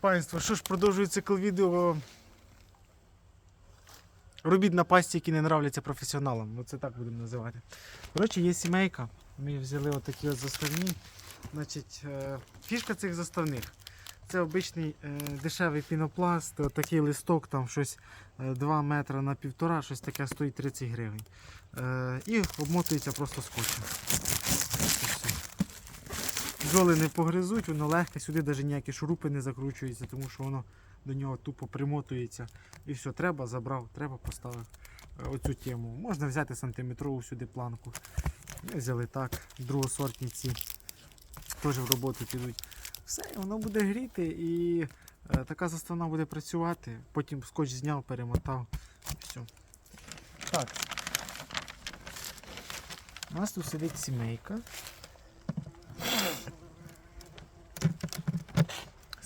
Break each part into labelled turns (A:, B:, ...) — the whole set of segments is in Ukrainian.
A: Панство, що ж продовжую цикл відео. Робіт на пасті, які не нравляться професіоналам. Оце так будемо називати. Коротше, є сімейка. Ми взяли отакі от заставні. Значить, е, фішка цих заставних. Це обичний е, дешевий пінопласт, отакий листок, там щось е, 2 метри на півтора, щось таке стоїть 30 гривень. Е, і обмотується просто скотчем. Бджоли не погризуть, воно легке, сюди навіть ніякі шурупи не закручуються, тому що воно до нього тупо примотується. І все, треба, забрав, треба поставив е, оцю тему. Можна взяти сантиметрову сюди планку. Ми взяли так, другосортні ці теж в роботу підуть. Все, воно буде гріти і е, така заставна буде працювати. Потім скотч зняв, перемотав. Все. Так. У нас тут сидить сімейка.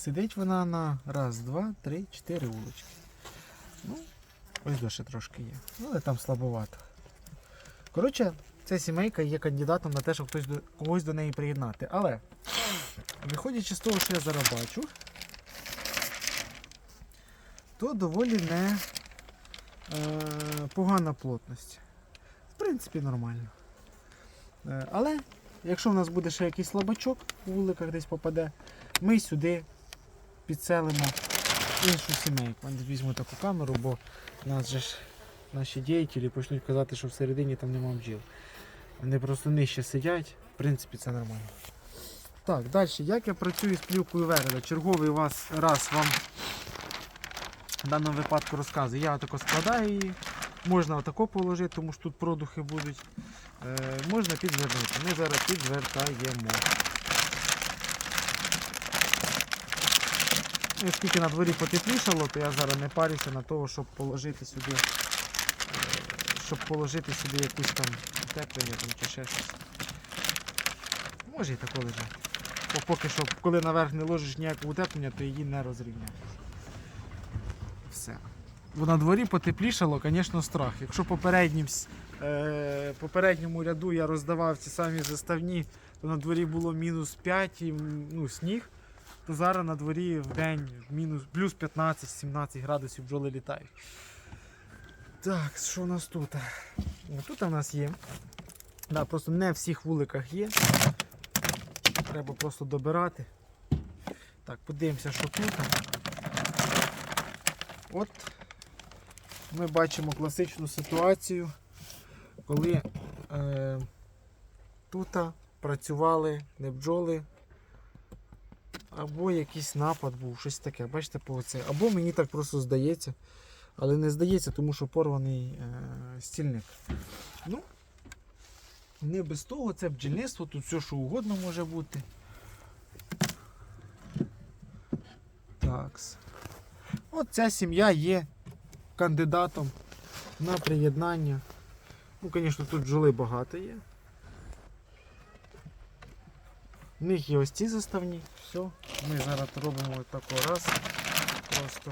A: Сидить вона на раз, два, три, чотири вулички. Ну, ось дощі трошки є. Ну, але там слабовато. Коротше, ця сімейка є кандидатом на те, щоб хтось до, когось до неї приєднати. Але, виходячи з того, що я зараз бачу, то доволі не е, погана плотність. В принципі, нормально. Е, але, якщо в нас буде ще якийсь слабачок у вуликах десь попаде, ми сюди підселимо іншу сімейку. Візьму таку камеру, бо нас же ж наші діятелі почнуть казати, що всередині там нема бджіл. Вони просто нижче сидять, в принципі, це нормально. Так, далі, як я працюю з плівкою Вереда? Черговий вас раз вам в даному випадку розказую. Я отако складаю її. Можна отако положити, тому що тут продухи будуть. Е, можна підвернути. Ми зараз підвертаємо. Оскільки на дворі потеплішало, то я зараз не парюся на того, щоб положити сюди, щоб положити сюди якусь там утеплення там, чи ще щось. Може і тако лежать. Бо поки що, коли наверх не ложиш ніякого утеплення, то її не розрівняєш. Все. Бо на дворі потеплішало, звісно, страх. Якщо попереднім, е, попередньому ряду я роздавав ці самі заставні, то на дворі було мінус 5 і ну, сніг то зараз на дворі в день мінус плюс 15-17 градусів бджоли літають. Так, що у нас тут? Тут у нас є. Да, просто не в всіх вуликах є. Треба просто добирати. Так, подивимося, що тут. От ми бачимо класичну ситуацію, коли е, тут працювали не бджоли, або якийсь напад був, щось таке. Бачите, по оце. Або мені так просто здається. Але не здається, тому що порваний е, стільник. Ну, не без того, це бджільництво, тут все, що угодно може бути. Такс. От ця сім'я є кандидатом на приєднання. Ну, звісно, тут бджоли багато є. В них є ось ці заставні. Все. Ми зараз робимо тако раз. Просто.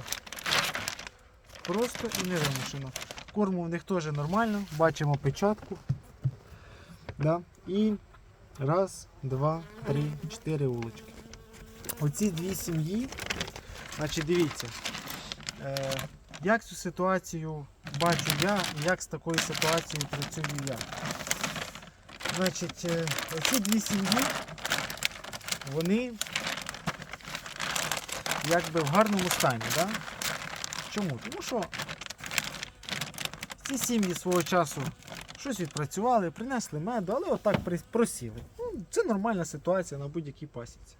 A: Просто і не вимушено. Корму в них теж нормально. Бачимо печатку. Да? І раз, два, три, чотири вулички. Оці дві сім'ї. Значить, дивіться. Е, як цю ситуацію бачу я, як з такою ситуацією працюю я. Значить, е, оці дві сім'ї вони якби в гарному стані. Да? Чому? Тому що ці сім'ї свого часу щось відпрацювали, принесли меду, але отак просіли. Ну, це нормальна ситуація на будь-якій пасіці.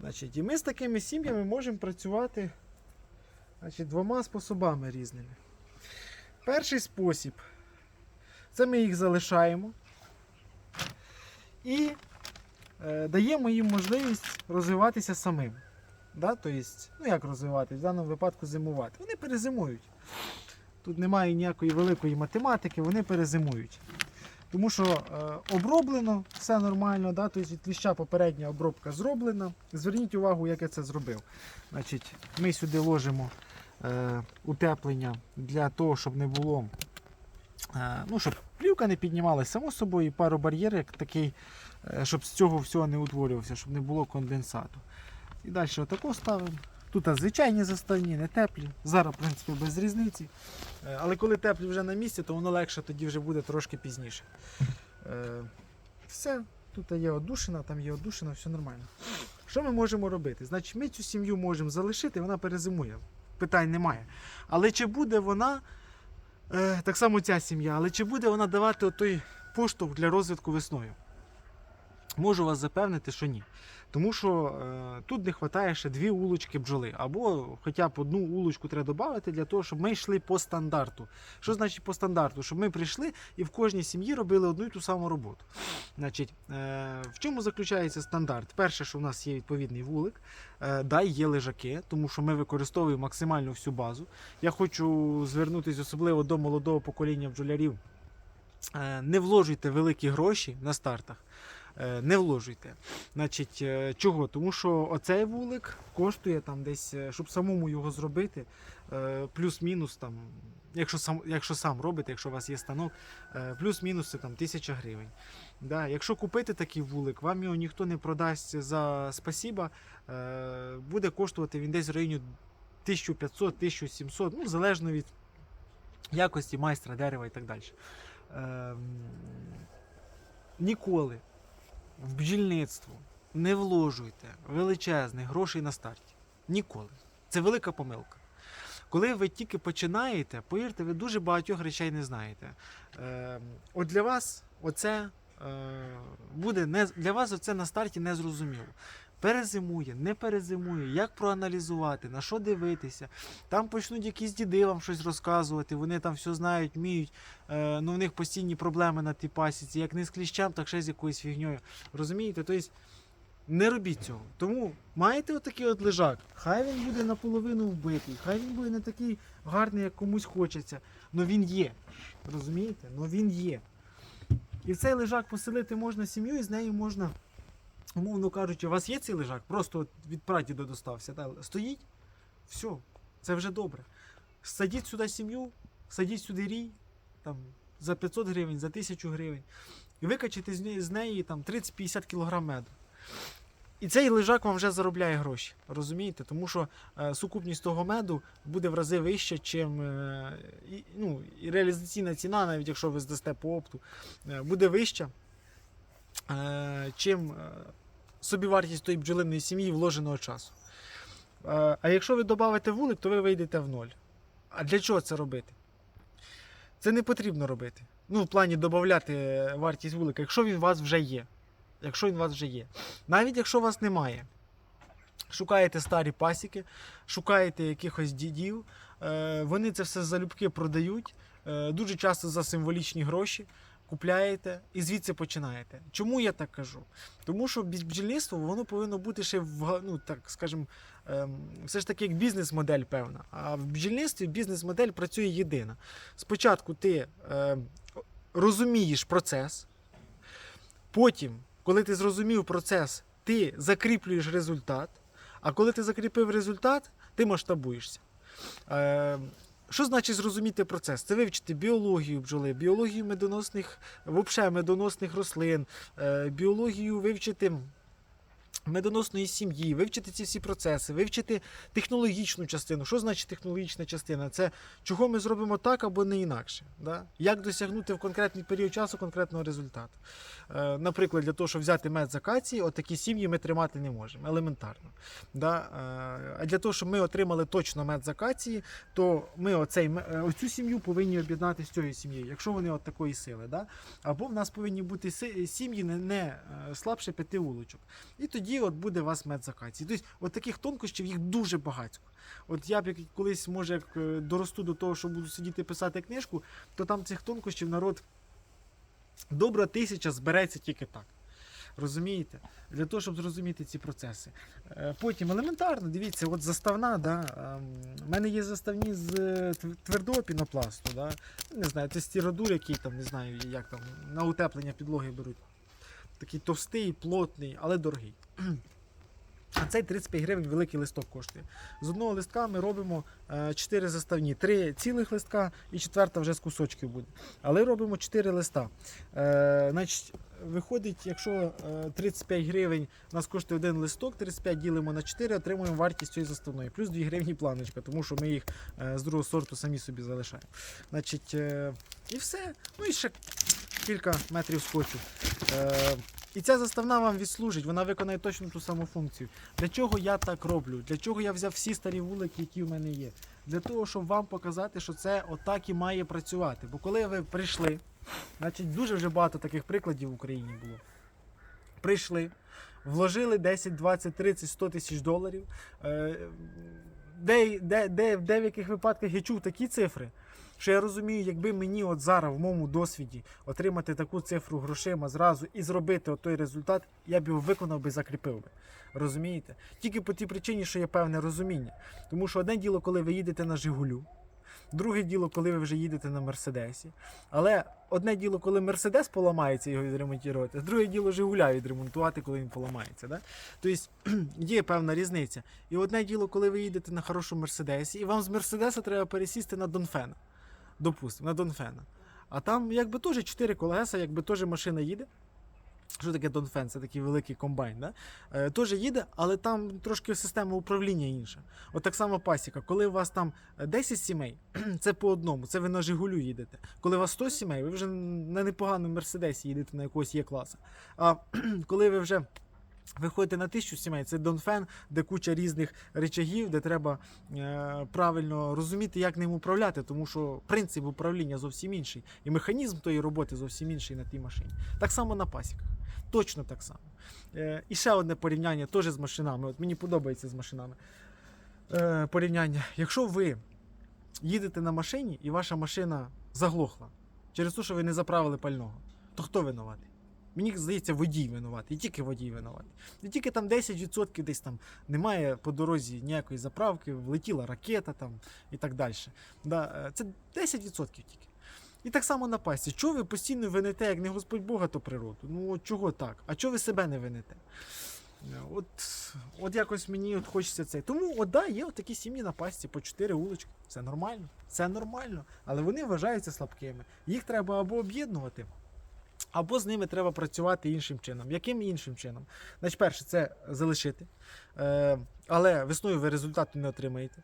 A: Значить, і ми з такими сім'ями можемо працювати значить, двома способами різними. Перший спосіб це ми їх залишаємо. І даємо їм можливість розвиватися самим. Да? Тобто, ну як розвиватися? В даному випадку зимувати. Вони перезимують. Тут немає ніякої великої математики, вони перезимують. Тому що е, оброблено все нормально, да? тобто від кліща попередня обробка зроблена. Зверніть увагу, як я це зробив. Значить, Ми сюди ложимо е, утеплення для того, щоб не було, е, ну, щоб плівка не піднімалася, само собою, і пару бар'єрів такий, е, щоб з цього всього не утворювався, щоб не було конденсату. І далі отако ставимо. Тут звичайні заставні, не теплі. Зараз, в принципі, без різниці. Е, Але коли теплі вже на місці, то воно легше тоді вже буде трошки пізніше. Е, Все, тут є одушина, там є одушина, все нормально. Що ми можемо робити? Значить, ми цю сім'ю можемо залишити, вона перезимує. Питань немає. Але чи буде вона, так само ця сім'я, але чи буде вона давати той поштовх для розвитку весною? Можу вас запевнити, що ні. Тому що е, тут не вистачає ще дві улочки бджоли, або хоча б одну улочку треба додати для того, щоб ми йшли по стандарту. Що значить по стандарту? Щоб ми прийшли і в кожній сім'ї робили одну і ту саму роботу. Значить, е, в чому заключається стандарт? Перше, що в нас є відповідний вулик, е, да, є лежаки, тому що ми використовуємо максимально всю базу. Я хочу звернутися особливо до молодого покоління бджолярів. Е, не вложуйте великі гроші на стартах. Е, Не вложуйте. Значить, е, чого? Тому що оцей вулик коштує там десь, е, щоб самому його зробити, плюс-мінус там, якщо сам, якщо сам робите, якщо у вас є станок, плюс-мінус це там тисяча гривень. Да, якщо купити такий вулик, вам його ніхто не продасть за спасіба, буде коштувати він десь в районі 1500-1700, ну, залежно від якості майстра дерева і так далі. Ем, ніколи в бджільництво не вложуйте величезних грошей на старті. Ніколи. Це велика помилка. Коли ви тільки починаєте, повірте, ви дуже багатьох речей не знаєте. Е, от для вас оце е, буде не для вас оце на старті не зрозуміло. Перезимує, не перезимує, як проаналізувати, на що дивитися. Там почнуть якісь діди вам щось розказувати, вони там все знають, вміють. Е, ну, в них постійні проблеми на тій пасіці, як не з кліщем, так ще з якоюсь фігньою. Розумієте? Тобто не робіть цього. Тому маєте отакий от лежак. Хай він буде наполовину вбитий, хай він буде не такий гарний, як комусь хочеться. але він є. Розумієте? Ну він є. І в цей лежак поселити можна сім'ю, і з нею можна, умовно кажучи, у вас є цей лежак, просто от від прадіда достався. Та, стоїть, все, це вже добре. Садіть сюди сім'ю, садіть сюди рій, там, за 500 гривень, за 1000 гривень. І викачайте з неї, там 30-50 кг меду. І цей лежак вам вже заробляє гроші, розумієте? Тому що е, сукупність того меду буде в рази вища, чим е, ну, реалізаційна ціна, навіть якщо ви здасте по опту, е, буде вища, е, е, собівартість тої бджолиної сім'ї вложеного часу. Е, а якщо ви додавите вулик, то ви вийдете в ноль. А для чого це робити? Це не потрібно робити. Ну, в плані додати вартість вулика, якщо він у вас вже є. Якщо він у вас вже є. Навіть якщо у вас немає. Шукаєте старі пасіки, шукаєте якихось дідів, е, вони це все залюбки продають, е, дуже часто за символічні гроші. Купляєте і звідси починаєте. Чому я так кажу? Тому що бджільництво воно повинно бути ще в ну, так скажем, ем, все ж таки як бізнес-модель певна. А в бджільництві бізнес-модель працює єдина. Спочатку ти ем, розумієш процес, потім, коли ти зрозумів процес, ти закріплюєш результат. А коли ти закріпив результат, ти масштабуєшся. Що значить зрозуміти процес? Це вивчити біологію бджоли, біологію медоносних, взагалі медоносних рослин, е, біологію вивчити медоносної сім'ї, вивчити ці всі процеси, вивчити технологічну частину. Що значить технологічна частина? Це чого ми зробимо так або не інакше. Да? Як досягнути в конкретний період часу конкретного результату. Е, наприклад, для того, щоб взяти мед з акації, отакі сім'ї ми тримати не можемо. Елементарно. Да? Е, а для того, щоб ми отримали точно мед з то ми оцей, е, оцю сім'ю повинні об'єднати з цією сім'єю, якщо вони от такої сили. Да? Або в нас повинні бути сім'ї не, не е, слабше п'яти вулочок. І тоді от буде у вас мед з. Тобто, от таких тонкощів їх дуже багато. От я б колись, може, як е, доросту до того, що буду сидіти писати книжку, то там цих тонкощів народ добра тисяча збереться тільки так. Розумієте? Для того, щоб зрозуміти ці процеси. Е, Потім елементарно, дивіться, от заставна, да, У мене є заставні з е, твердого пінопласту, да, не знаю, це стіродур, який там, не знаю, як там, на утеплення підлоги беруть. Такий товстий, плотний, але дорогий. А цей 35 гривень великий листок коштує. З одного листка ми робимо 4 заставні, 3 цілих листка і четверта вже з кусочків буде. Але робимо 4 листа. Е, значить, виходить, якщо е, 35 гривень у нас коштує один листок, 35 ділимо на 4, отримуємо вартість цієї заставної. Плюс 2 гривні планочка, тому що ми їх е, з другого сорту самі собі залишаємо. Значить, е, і все. Ну і ще кілька метрів скотчу. Е, і ця заставна вам відслужить, вона виконає точно ту саму функцію. Для чого я так роблю? Для чого я взяв всі старі вулики, які в мене є? Для того, щоб вам показати, що це отак і має працювати. Бо коли ви прийшли, значить дуже вже багато таких прикладів в Україні було. Прийшли, вложили 10, 20, 30, 100 тисяч доларів. Е, Де, де, де, в деяких випадках я чув такі цифри, що я розумію, якби мені от зараз в моєму досвіді отримати таку цифру грошима зразу і зробити от той результат, я б його виконав би, закріпив би. Розумієте? Тільки по тій причині, що є певне розуміння. Тому що одне діло, коли ви їдете на Жигулю, друге діло, коли ви вже їдете на Мерседесі. Але одне діло, коли Мерседес поламається, його відремонтувати, друге діло Жигуля відремонтувати, коли він поламається. Да? Тобто є певна різниця. І одне діло, коли ви їдете на хорошому Мерседесі, і вам з Мерседеса треба пересісти на Донфена. Допустимо, на Донфена. А там якби теж 4 колеса, якби теж машина їде. Що таке Донфен? Це такий великий комбайн. Да? Е, теж їде, але там трошки система управління інша. От так само пасіка. Коли у вас там 10 сімей, це по одному, це ви на Жигулю їдете. Коли у вас 100 сімей, ви вже на непоганому Мерседесі їдете на якогось є класа. А коли ви вже виходите на тисячу сімей, це Донфен, де куча різних речагів, де треба е, правильно розуміти, як ним управляти, тому що принцип управління зовсім інший, і механізм тої роботи зовсім інший на тій машині. Так само на пасіках. Точно так само. Е, і ще одне порівняння теж з машинами. От мені подобається з машинами. Е, порівняння. Якщо ви їдете на машині і ваша машина заглохла через те, що ви не заправили пального, то хто винуватий? Мені здається, водій винуватий, і тільки водій винуватий. І тільки там 10% десь там немає по дорозі ніякої заправки, влетіла ракета там і так далі. Да, е, це 10% тільки. І так само на пасі. Чого ви постійно вините, як не Господь Бога, то природу? Ну от чого так? А чого ви себе не вините? Е, От, от якось мені от хочеться це. Тому, от да, є от такі сім'ї на пасті по 4 вулички. Це нормально. Це нормально. Але вони вважаються слабкими. Їх треба або об'єднувати, або з ними треба працювати іншим чином. Яким іншим чином? Значить, перше, це залишити. Е, але весною ви результату не отримаєте.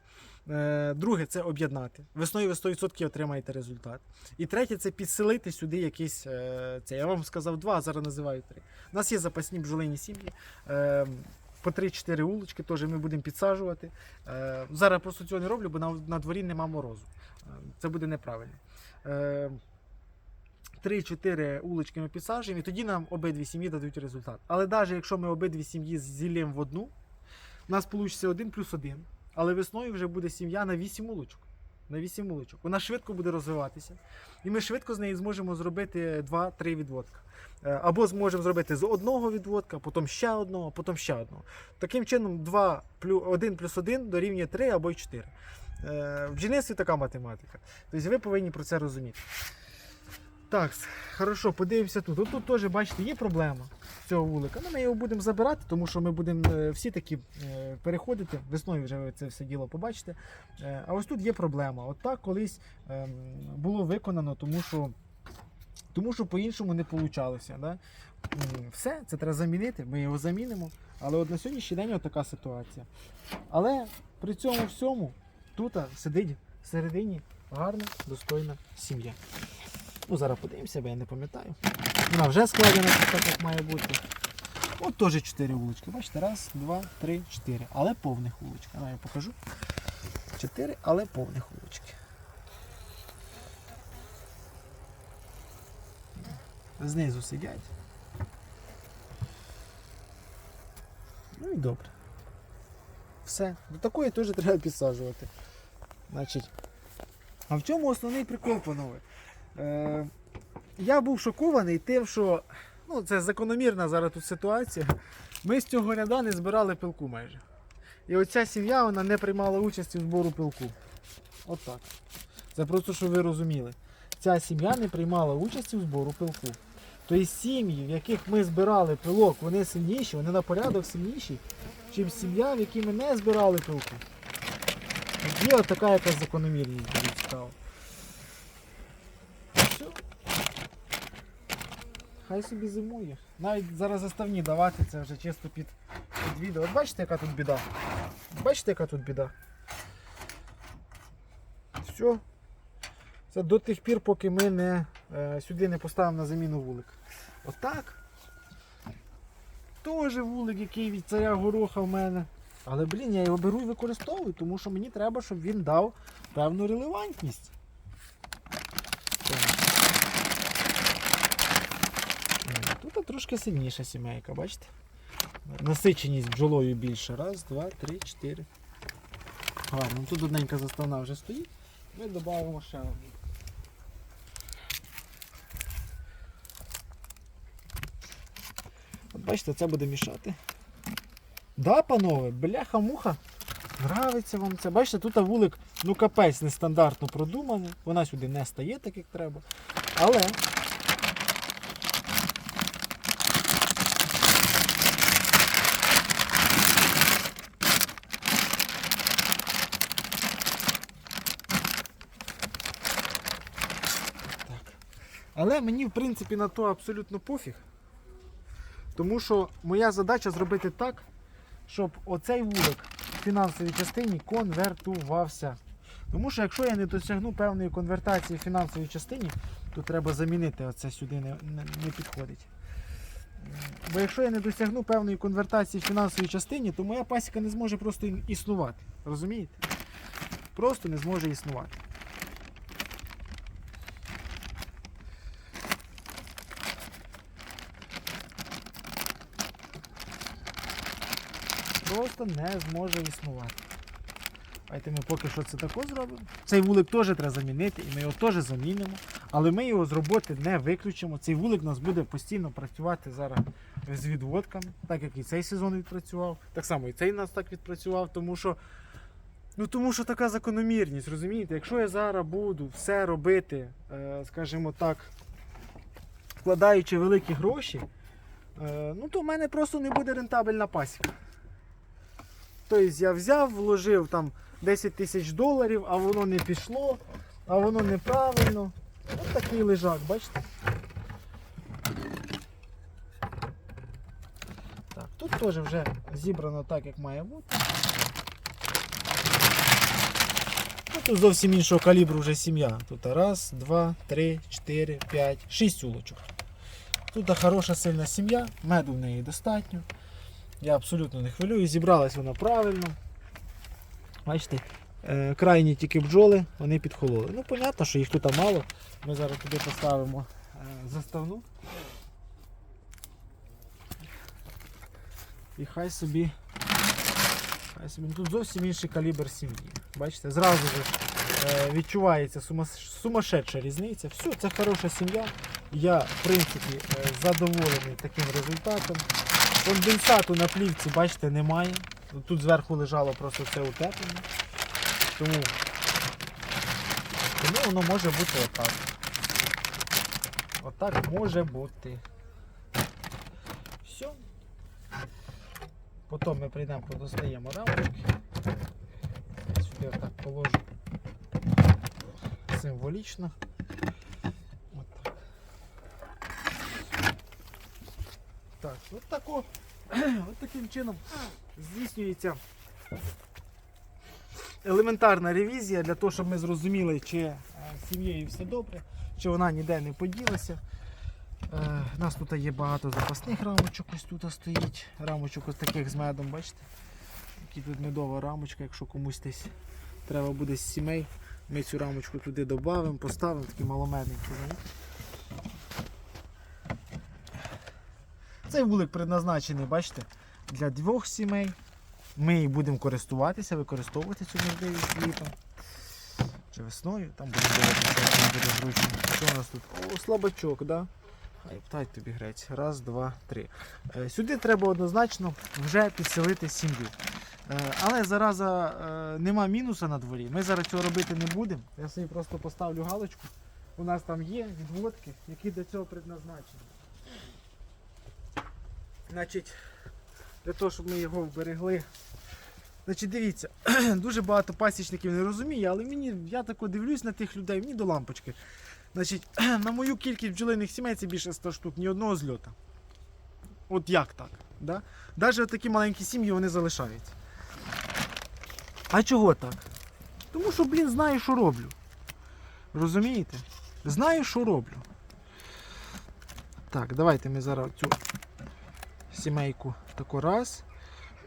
A: Е, друге, це об'єднати. Весною ви 100% отримаєте результат. І третє, це підселити сюди якийсь. Е, це. Я вам сказав два, а зараз називаю три. У нас є запасні бджолині сім'ї. По 3-4 улочки теж ми будемо підсаджувати. Зараз просто цього не роблю, бо на, дворі нема морозу. Це буде неправильно. Е, 3-4 улочки ми підсаджуємо, і тоді нам обидві сім'ї дадуть результат. Але навіть якщо ми обидві сім'ї зілємо в одну, у нас вийде 1 плюс 1. Але весною вже буде сім'я на 8 улочок. На 8 улочок. Вона швидко буде розвиватися. І ми швидко з неї зможемо зробити 2-3 відводка. Е, Або зможемо зробити з одного відводка, потім ще одного, потім ще одного. Таким чином, 2 плюс 1 плюс 1 дорівнює 3 або й 4. Е, В бджільництві така математика. Тобто ви повинні про це розуміти. Так, хорошо, подивимося тут. От тут теж, бачите, є проблема цього вулика. Ну, ми його будемо забирати, тому що ми будемо е, всі такі е, переходити. Весною вже ви це все діло побачите. Е, А ось тут є проблема. От так колись було виконано, тому що, тому що по-іншому не вийшло. Да? Все, це треба замінити, ми його замінимо. Але от на сьогоднішній день така ситуація. Але при цьому всьому тут сидить всередині гарна, достойна сім'я. Ну, зараз подивимося, бо я не пам'ятаю. Вона вже складена так, як має бути. От теж 4 вулички. Бачите, раз, два, три, чотири. Але повних вулички. А я покажу. Чотири, але повних вулички. Знизу сидять. Ну і добре. Все. До такої теж треба підсаджувати. Значить. А в чому основний прикол, панове? Е, я був шокований тим, що ну, це закономірна зараз тут ситуація. Ми з цього ряда не збирали пилку майже. І оця сім'я вона не приймала участі в збору пилку. От так. Це просто, щоб ви розуміли. Ця сім'я не приймала участі в збору пилку. Тобто сім'ї, в яких ми збирали пилок, вони сильніші, вони на порядок сильніші, ніж сім'я, в якій ми не збирали пилку. Є от така якась закономірність, дуже цікава. Все. Хай собі зимує. Навіть зараз заставні давати, це вже чисто під, під відео. От бачите, яка тут біда? Бачите, яка тут біда? Все. Це до тих пір, поки ми не, е, сюди не поставимо на заміну вулик. Отак. Теж вулик, який від царя гороха в мене. Але, блін, я його беру і використовую, тому що мені треба, щоб він дав певну релевантність. Так. Трошки сильніша сімейка, бачите? Насиченість бджолою більше. Раз, два, три, чотири. Гарно. Тут одненька заставна вже стоїть. Ми додаємо ще одну. От бачите, це буде мішати. Да, панове, бляха-муха. Нравиться вам це. Бачите, тут вулик, ну капець нестандартно продуманий. Вона сюди не стає так, як треба. Але. Але мені, в принципі, на то абсолютно пофіг. Тому що моя задача зробити так, щоб оцей вулик в фінансовій частині конвертувався. Тому що якщо я не досягну певної конвертації в фінансовій частині, то треба замінити оце сюди не, не, підходить. Бо якщо я не досягну певної конвертації в фінансовій частині, то моя пасіка не зможе просто існувати. Розумієте? Просто не зможе існувати. Просто не зможе існувати. Давайте ми поки що це тако зробимо. Цей вулик теж треба замінити, і ми його теж замінимо. Але ми його з роботи не виключимо. Цей вулик у нас буде постійно працювати зараз з відводками, так як і цей сезон відпрацював. Так само і цей у нас так відпрацював, тому що. Ну тому що така закономірність, розумієте? Якщо я зараз буду все робити, е, скажімо так, вкладаючи великі гроші, е, ну то в мене просто не буде рентабельна пасіка. Тобто я взяв, вложив там 10 тисяч доларів, а воно не пішло, а воно неправильно. Ось такий лежак, бачите? Так, тут теж вже зібрано так, як має бути. Ну, тут зовсім іншого калібру вже сім'я. Тут раз, два, три, чотири, п'ять, шість улочок. Тут хороша сильна сім'я, меду в неї достатньо. Я абсолютно не хвилюю, зібралась вона правильно. Бачите, е, крайні тільки бджоли, вони підхололи. Ну, понятно, що їх тут мало. Ми зараз туди поставимо е, заставну. І хай собі. Хай собі. Ну, Тут зовсім інший калібр сім'ї. Бачите, зразу ж е, відчувається сумасшедша різниця. Все, це хороша сім'я. Я, в принципі, задоволений таким результатом. Конденсату на плівці, бачите, немає. Тут зверху лежало просто це утеплення. Тому, тому воно може бути отак. Отак може бути. Все. Потім ми прийдемо, подостаємо рамочки. Сюди отак положу символічно. Отак. Так, от, тако, от таким чином здійснюється елементарна ревізія для того, щоб ми зрозуміли, чи е, з сім'єю все добре, чи вона ніде не поділася. Е, У нас тут є багато запасних рамочок, ось тут стоїть. Рамочок ось таких з медом, бачите? Які тут медова рамочка, якщо комусь десь треба буде з сімей, ми цю рамочку туди додамо, поставимо, такі маломедненькі. Цей вулик предназначений, бачите, для двох сімей. Ми будемо користуватися, використовувати цю можливість літом. Чи весною, там буде зручно. Що у нас тут? О, слабачок, да? Хай птать тобі грець. Раз, два, три. Е, Сюди треба однозначно вже підселити сім'ю. Е, Але зараза е, нема мінуса на дворі. Ми зараз цього робити не будемо. Я собі просто поставлю галочку. У нас там є відводки, які до цього предназначені. Значить, для того, щоб ми його вберегли. Значить, дивіться, дуже багато пасічників не розуміє, але мені, я тако дивлюсь на тих людей, мені до лампочки. Значить, на мою кількість бджолиних сімей це більше 100 штук, ні одного зльота. От як так? Да? Навіть такі маленькі сім'ї вони залишаються. А чого так? Тому що, блін, знаю, що роблю. Розумієте? Знаю, що роблю. Так, давайте ми зараз цю сімейку таку раз.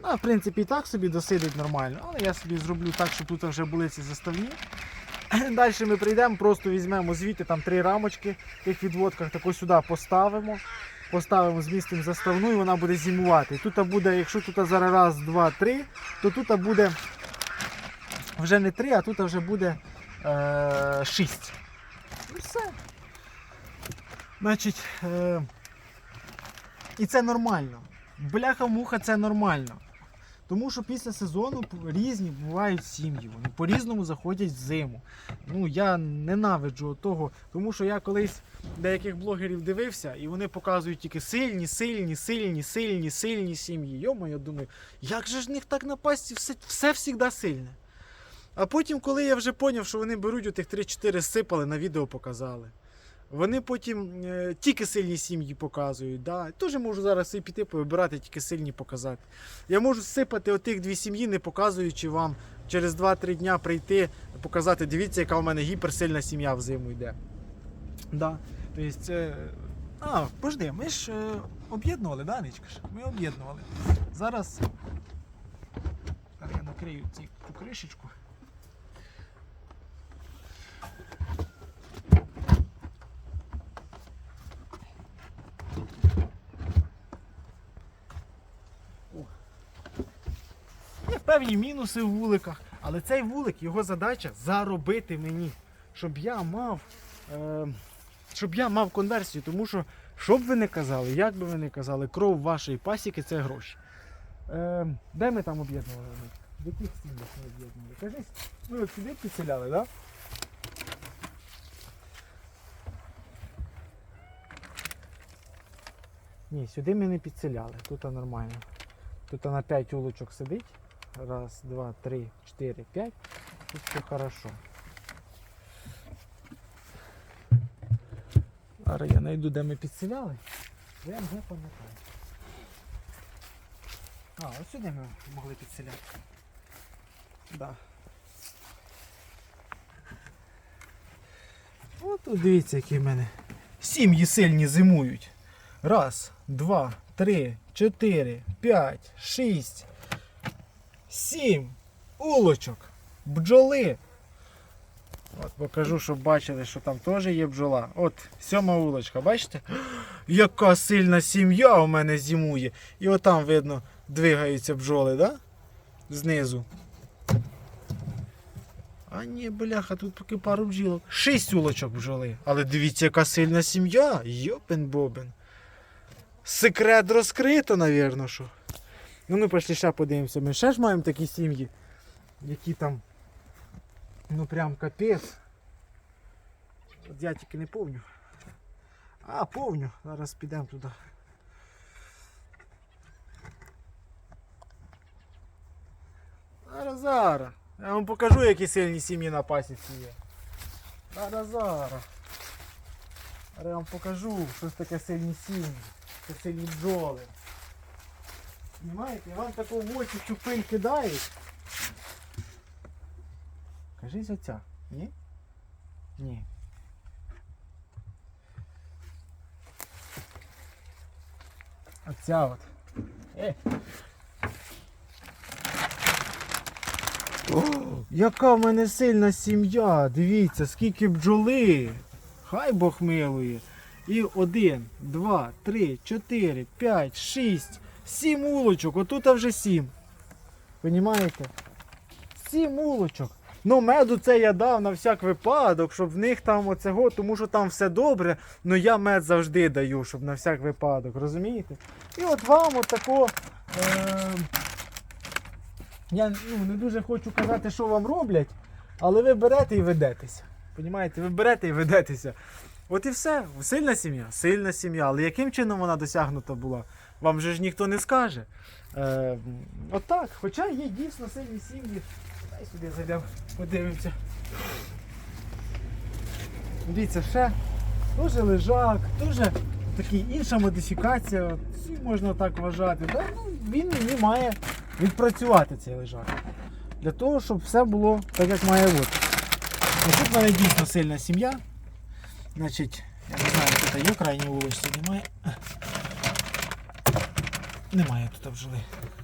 A: Ну, в принципі, і так собі досидить нормально, але я собі зроблю так, щоб тут вже були ці заставні. Далі ми прийдемо, просто візьмемо звідти там три рамочки в тих відводках, тако сюди поставимо. Поставимо змістимо заставну і вона буде зимувати. Тут буде, якщо тут зараз раз, два, три, то тут буде вже не три, а тут вже буде е, шість. І все. Значить, е, і це нормально. Бляха-муха це нормально. Тому що після сезону різні бувають сім'ї, вони по-різному заходять в зиму. Ну я ненавиджу того, тому що я колись деяких блогерів дивився, і вони показують тільки сильні, сильні, сильні, сильні, сильні сім'ї. Йомо, я думаю, як же ж них так напасти, все, все завжди сильне. А потім, коли я вже зрозумів, що вони беруть отих 3-4 сипали, на відео показали. Вони потім е, тільки сильні сім'ї показують. Да. Теж можу зараз і піти повибирати, тільки сильні показати. Я можу сипати отих дві сім'ї, не показуючи вам через 2-3 дня прийти, показати, дивіться, яка у мене гіперсильна сім'я в зиму йде. Да. Тобто, це... А, пожди, ми ж е, об'єднували, да, Ничка? Ми об'єднували. Зараз. Я накрию цю кришечку. Певні мінуси в вуликах, але цей вулик, його задача заробити мені, щоб я мав, е, щоб я мав конверсію. Тому що, що б ви не казали, як би ви не казали, кров вашої пасіки це гроші. Е, де ми там об'єднували? В яких сім'ях ми об'єднували? Кажись, ми от сюди підселяли, так? Да? Ні, сюди ми не підселяли, тут нормально. Тут на 5 улочок сидить. Раз, два, три, чотири, п'ять. Тут все хорошо. Зараз я знайду, де ми підселяли. Я не пам'ятаю. А, ось сюди ми могли підселяти. Да. От тут дивіться, які в мене сім'ї сильні зимують. Раз, два, три, чотири, п'ять, шість, сім улочок, бджоли. От покажу, щоб бачили, що там теж є бджола. От сьома улочка, бачите? Яка сильна сім'я у мене зимує. І отам видно, двигаються бджоли, да? Знизу. А ні, бляха, тут поки пару бджілок. Шість улочок бджоли. Але дивіться, яка сильна сім'я. Йопен-бобен. Секрет розкрито, навірно, що. Ну, ну пішли ще подивимося. Ми ще ж маємо такі сім'ї, які там. Ну прям капець. От я тільки не повню. А, повню. Зараз підемо туди. Зараз, зараз. Я вам покажу, які сильні сім'ї на пасіці є. Зараз. Зараз я вам покажу, що таке сильні сім'ї. Це сильні бджоли. Понимаєте, вам таку в очі пиль кидають. Кажись оця. Ні? Ні. Оця от. Е. О, яка в мене сильна сім'я. Дивіться, скільки бджоли. Хай Бог милує. І один, два, три, чотири, п'ять, шість, сім улочок. Отут вже сім. Понімаєте? Сім улочок. Ну, меду це я дав на всяк випадок, щоб в них там оцього, тому що там все добре, ну я мед завжди даю, щоб на всяк випадок, розумієте? І от вам отако. Е- я ну, не дуже хочу казати, що вам роблять, але ви берете і ведетеся. Понімаєте? Ви берете і ведетеся. От і все. Сильна сім'я? Сильна сім'я. Але яким чином вона досягнута була? Вам же ж ніхто не скаже. Е, от. Хоча є дійсно сильні сім'ї. Дай сюди зайдемо, подивимося. Дивіться, ще дуже лежак, дуже такий інша модифікація. От, можна так вважати. Да? Ну, він мені має відпрацювати цей лежак. Для того, щоб все було так, як має бути. Ну, Тут в мене дійсно сильна сім'я. Значить, я не знаю, тут є крайній вуличці, немає. Немає тут бджоли.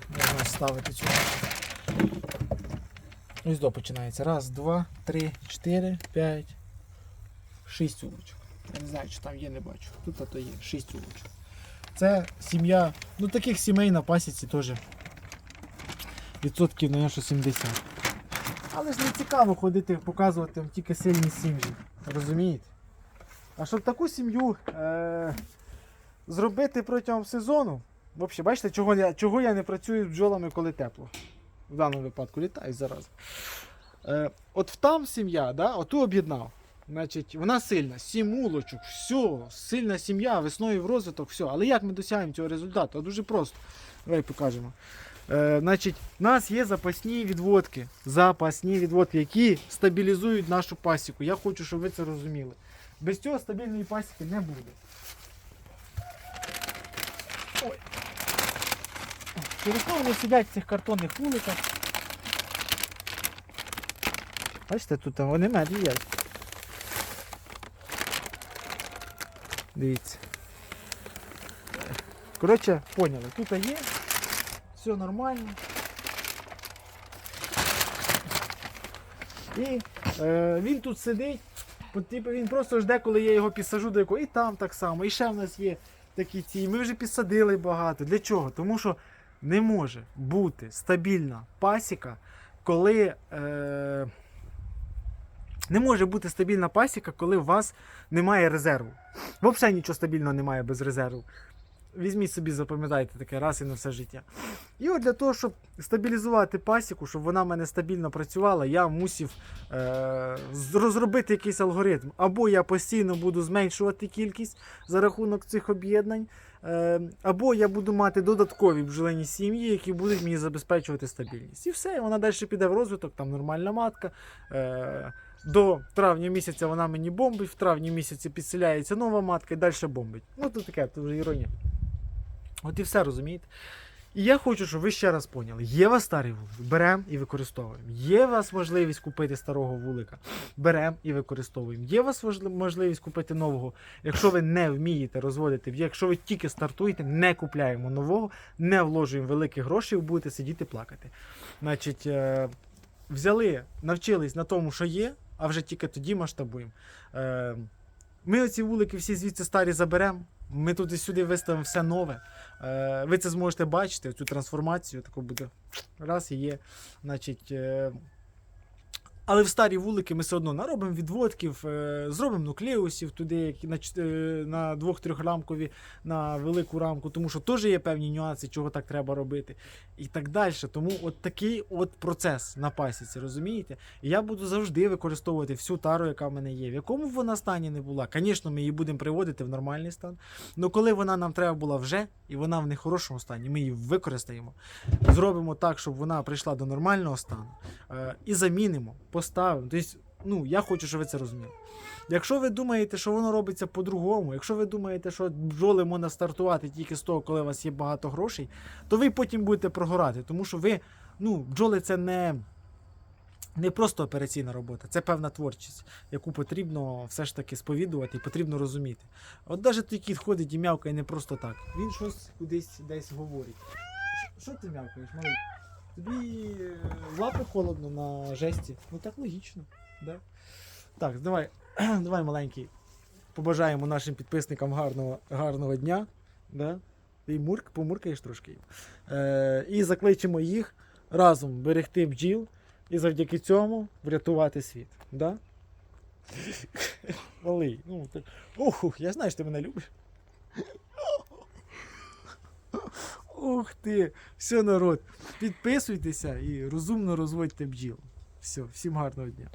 A: Можна ставити цю. Ось до починається. Раз, два, три, чотири, п'ять, шість улочок. Я не знаю, чи там є, не бачу. Тут а то є шість улочок. Це сім'я, ну таких сімей на пасіці теж відсотків, що 70. Але ж не цікаво ходити, показувати вам тільки сильні сім'ї. Розумієте? А щоб таку сім'ю е- зробити протягом сезону, взагалі, бачите, чого я, чого я не працюю з бджолами, коли тепло. В даному випадку літаю зараз. Е, от там сім'я, да, оту об'єднав. Значить, вона сильна, сім улочок, все, сильна сім'я, весною в розвиток, все. Але як ми досягаємо цього результату? Дуже просто. Давай покажемо. Е, значить, у нас є запасні відводки, запасні відводки, які стабілізують нашу пасіку. Я хочу, щоб ви це розуміли. Без цього стабільної пасіки не буде. Через вони сидять в цих картонних вуликах. Бачите, тут вони мед. Дивіться. Коротше, поняли, тут є, все нормально. І е, він тут сидить, типу, він просто жде, коли я його підсажу до якого. І там так само. І ще в нас є такі ці. Ми вже підсадили багато. Для чого? Тому що не може бути стабільна пасіка, коли. Е, не може бути стабільна пасіка, коли у вас немає резерву. Взагалі нічого стабільного немає без резерву. Візьміть собі, запам'ятайте таке раз і на все життя. І от для того, щоб стабілізувати пасіку, щоб вона в мене стабільно працювала, я мусив е- розробити якийсь алгоритм. Або я постійно буду зменшувати кількість за рахунок цих об'єднань, е- або я буду мати додаткові бджолині сім'ї, які будуть мені забезпечувати стабільність. І все, вона далі піде в розвиток, там нормальна матка. Е- до травня місяця вона мені бомбить, в травні місяці підселяється нова матка і далі бомбить. Ну, то таке, то вже іронія. От і все розумієте. І я хочу, щоб ви ще раз поняли: є вас старий вулик, беремо і використовуємо. Є вас можливість купити старого вулика, беремо і використовуємо. Є вас можливість купити нового. Якщо ви не вмієте розводити, якщо ви тільки стартуєте, не купляємо нового, не вложуємо великих грошей, ви будете сидіти плакати. Значить, е, взяли, навчились на тому, що є, а вже тільки тоді масштабуємо. Е, Ми оці вулики всі звідси старі заберемо. Ми тут і сюди виставимо все нове. Е, Ви це зможете бачити, цю трансформацію. таку буде раз і є. Значить, е, але в старі вулики ми все одно наробимо відводків, е, зробимо нуклеусів туди, на, е, на двох-трьох рамкові, на велику рамку, тому що теж є певні нюанси, чого так треба робити. І так далі. Тому от такий от процес на пасіці, розумієте? І я буду завжди використовувати всю тару, яка в мене є. В якому б вона стані не була. Звісно, ми її будемо приводити в нормальний стан. Але коли вона нам треба була вже, і вона в нехорошому стані, ми її використаємо, зробимо так, щоб вона прийшла до нормального стану, е, і замінимо, поставимо. Тобто, ну, я хочу, щоб ви це розуміли. Якщо ви думаєте, що воно робиться по-другому, якщо ви думаєте, що бджоли можна стартувати тільки з того, коли у вас є багато грошей, то ви потім будете прогорати, тому що ви, ну, бджоли це не. Не просто операційна робота, це певна творчість, яку потрібно все ж таки сповідувати і потрібно розуміти. От навіть той кіт ходить і м'явкає не просто так. Він щось кудись десь говорить. Що ти м'явкаєш, малий? Тобі е, в холодно на жесті. Ну так логічно. Да? Так, давай, давай маленький. Побажаємо нашим підписникам гарного, гарного дня. Да? Ти мурк, помуркаєш трошки. Е, і закличемо їх разом берегти бджіл і завдяки цьому врятувати світ. Да? Малий, ну, ти... Ух, я знаю, що ти мене любиш. Ух ти! Все, народ. Підписуйтеся і розумно розводьте бджіл. Все, всім гарного дня.